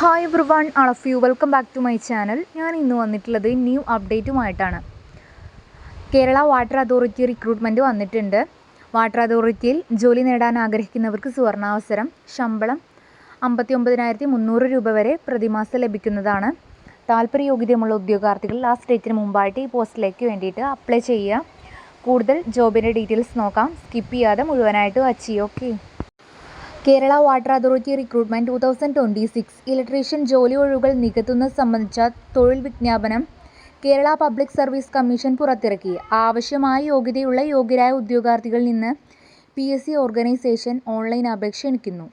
Hi everyone all of you welcome back to my channel ഞാൻ ഇന്ന് വന്നിട്ടുള്ളത് new അപ്ഡേറ്റുമായിട്ടാണ് കേരള വാട്ടർ അതോറിറ്റി റിക്രൂട്ട്മെന്റ് വന്നിട്ടുണ്ട്. വാട്ടർ അതോറിറ്റിയിൽ ജോലി നേടാൻ ആഗ്രഹിക്കുന്നവർക്ക് സുവർണാവസരം ശമ്പളം അമ്പത്തി ഒമ്പതിനായിരത്തി മുന്നൂറ് രൂപ വരെ പ്രതിമാസം ലഭിക്കുന്നതാണ്. താല്പര്യ യോഗ്യതയുമുള്ള ഉദ്യോഗാർത്ഥികൾ ലാസ്റ്റ് ഡേറ്റിന് മുമ്പായിട്ട് ഈ പോസ്റ്റിലേക്ക് വേണ്ടിയിട്ട് അപ്ലൈ ചെയ്യുക. കൂടുതൽ ജോബിന്റെ ഡീറ്റെയിൽസ് നോക്കാം. സ്കിപ്പ് ചെയ്യാതെ മുഴുവനായിട്ട് watch okay Kerala water authority recruitment two thousand twenty six electrician ജോലി ഒഴിവുകൾ നികത്തുന്നത് സംബന്ധിച്ച തൊഴിൽ വിജ്ഞാപനം കേരള പബ്ലിക് സർവീസ് കമ്മീഷൻ പുറത്തിറക്കി. ആവശ്യമായ യോഗ്യതയുള്ള യോഗ്യരായ ഉദ്യോഗാർത്ഥികളിൽ നിന്ന് P S C organisation online അപേക്ഷ ക്ഷണിക്കുന്നു.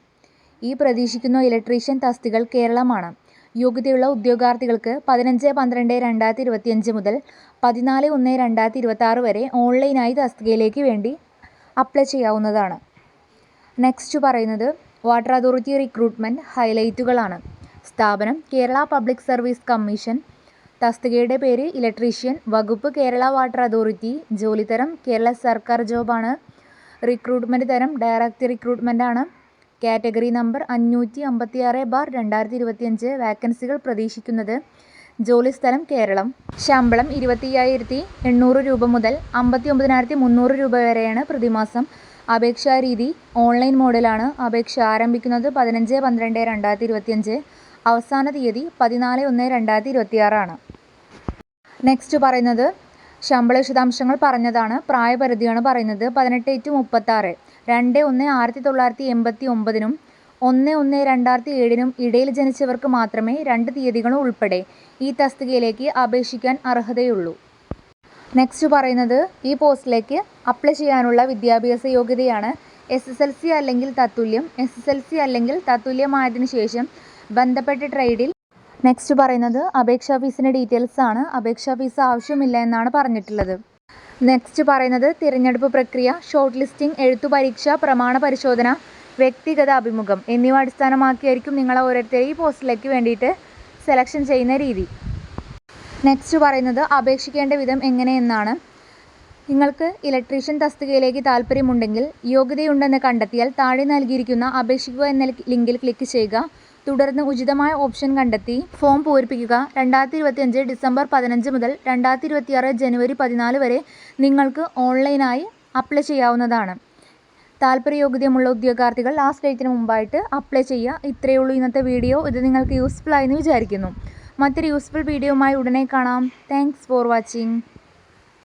ഈ പ്രതീക്ഷിക്കുന്ന ഇലക്ട്രീഷ്യൻ തസ്തികൾ കേരളമാണ്. യോഗ്യതയുള്ള ഉദ്യോഗാർത്ഥികൾക്ക് പതിനഞ്ച് പന്ത്രണ്ട് രണ്ടായിരത്തി ഇരുപത്തിയഞ്ച് മുതൽ പതിനാല് ഒന്ന് രണ്ടായിരത്തി ഇരുപത്താറ് വരെ ഓൺലൈനായി തസ്തികയിലേക്ക് വേണ്ടി അപ്ലൈ ചെയ്യാവുന്നതാണ്. നെക്സ്റ്റ് പറയുന്നത് വാട്ടർ അതോറിറ്റി റിക്രൂട്ട്മെന്റ് ഹൈലൈറ്റുകളാണ് സ്ഥാപനം കേരള പബ്ലിക് സർവീസ് കമ്മീഷൻ തസ്തികയുടെ പേര് ഇലക്ട്രീഷ്യൻ വകുപ്പ് കേരള വാട്ടർ അതോറിറ്റി ജോലിതരം കേരള സർക്കാർ ജോബാണ് റിക്രൂട്ട്മെന്റ് തരം ഡയറക്റ്റ് റിക്രൂട്ട്മെന്റ് ആണ്. കാറ്റഗറി നമ്പർ അഞ്ഞൂറ്റി അമ്പത്തി ആറ് ബാർ രണ്ടായിരത്തി ഇരുപത്തിയഞ്ച് വാക്കൻസികൾ പ്രതീക്ഷിക്കുന്നത് ജോലിസ്ഥലം കേരളം. ശമ്പളം ഇരുപത്തി അയ്യായിരത്തി എണ്ണൂറ് രൂപ മുതൽ അമ്പത്തി ഒമ്പതിനായിരത്തി മുന്നൂറ് രൂപ വരെയാണ് പ്രതിമാസം. അപേക്ഷാ രീതി ഓൺലൈൻ മോഡലാണ് അപേക്ഷ ആരംഭിക്കുന്നത് പതിനഞ്ച് പന്ത്രണ്ട് രണ്ടായിരത്തി ഇരുപത്തിയഞ്ച്. അവസാന തീയതി പതിനാല് ഒന്ന് രണ്ടായിരത്തി ഇരുപത്തിയാറാണ്. നെക്സ്റ്റ് പറയുന്നത് ശമ്പള വിശദാംശങ്ങൾ പറഞ്ഞതാണ്. പ്രായപരിധിയാണ് പറയുന്നത് പതിനെട്ട് ടു മുപ്പത്താറ്. രണ്ട് ഒന്ന് ആയിരത്തി തൊള്ളായിരത്തി എൺപത്തി ഒമ്പതിനും ഒന്ന് ഒന്ന് രണ്ടായിരത്തി ഏഴിനും ഇടയിൽ ജനിച്ചവർക്ക് മാത്രമേ രണ്ട് തീയതികളും ഉൾപ്പെടെ ഈ തസ്തികയിലേക്ക് അപേക്ഷിക്കാൻ അർഹതയുള്ളൂ. നെക്സ്റ്റ് പറയുന്നത് ഈ പോസ്റ്റിലേക്ക് അപ്ലൈ ചെയ്യാനുള്ള വിദ്യാഭ്യാസ യോഗ്യതയാണ് എസ് എസ് എൽ സി അല്ലെങ്കിൽ തത്തുല്യം. എസ് എസ് എൽ സി അല്ലെങ്കിൽ തത്തുല്യമായതിനു ശേഷം ബന്ധപ്പെട്ട ട്രേഡിൽ നെക്സ്റ്റ് പറയുന്നത് അപേക്ഷാ ഫീസിന്റെ ഡീറ്റെയിൽസ് ആണ്. അപേക്ഷാ ഫീസ് ആവശ്യമില്ല എന്നാണ് പറഞ്ഞിട്ടുള്ളത്. നെക്സ്റ്റ് പറയുന്നത് തിരഞ്ഞെടുപ്പ് പ്രക്രിയ ഷോർട്ട് ലിസ്റ്റിംഗ് എഴുത്തു പരീക്ഷ പ്രമാണ പരിശോധന വ്യക്തിഗത അഭിമുഖം എന്നിവ അടിസ്ഥാനമാക്കിയായിരിക്കും നിങ്ങളെ ഓരോരുത്തരെ ഈ പോസ്റ്റിലേക്ക് വേണ്ടിയിട്ട് സെലക്ഷൻ ചെയ്യുന്ന രീതി. നെക്സ്റ്റ് പറയുന്നത് അപേക്ഷിക്കേണ്ട വിധം എങ്ങനെയെന്നാണ്. നിങ്ങൾക്ക് ഇലക്ട്രീഷ്യൻ തസ്തികയിലേക്ക് താല്പര്യമുണ്ടെങ്കിൽ യോഗ്യതയുണ്ടെന്ന് കണ്ടെത്തിയാൽ താഴെ നൽകിയിരിക്കുന്ന അപേക്ഷിക്കുക എന്ന ലിങ്കിൽ ക്ലിക്ക് ചെയ്യുക. തുടർന്ന് ഉചിതമായ ഓപ്ഷൻ കണ്ടെത്തി. ഫോം പൂരിപ്പിക്കുക. രണ്ടായിരത്തി ഇരുപത്തിയഞ്ച് ഡിസംബർ പതിനഞ്ച് മുതൽ രണ്ടായിരത്തി ഇരുപത്തിയാറ് ജനുവരി പതിനാല് വരെ നിങ്ങൾക്ക് ഓൺലൈനായി അപ്ലൈ ചെയ്യാവുന്നതാണ്. താല്പര്യയോഗ്യതയുമുള്ള ഉദ്യോഗാർത്ഥികൾ ലാസ്റ്റ് ഡേറ്റിന് മുമ്പായിട്ട് അപ്ലൈ ചെയ്യുക. ഇത്രയേ ഉള്ളൂ ഇന്നത്തെ വീഡിയോ ഇത് നിങ്ങൾക്ക് യൂസ്ഫുൾ ആയെന്ന് വിചാരിക്കുന്നു. മറ്റൊരു യൂസ്ഫുൾ വീഡിയോയുമായി ഉടനെ കാണാം. Thanks for watching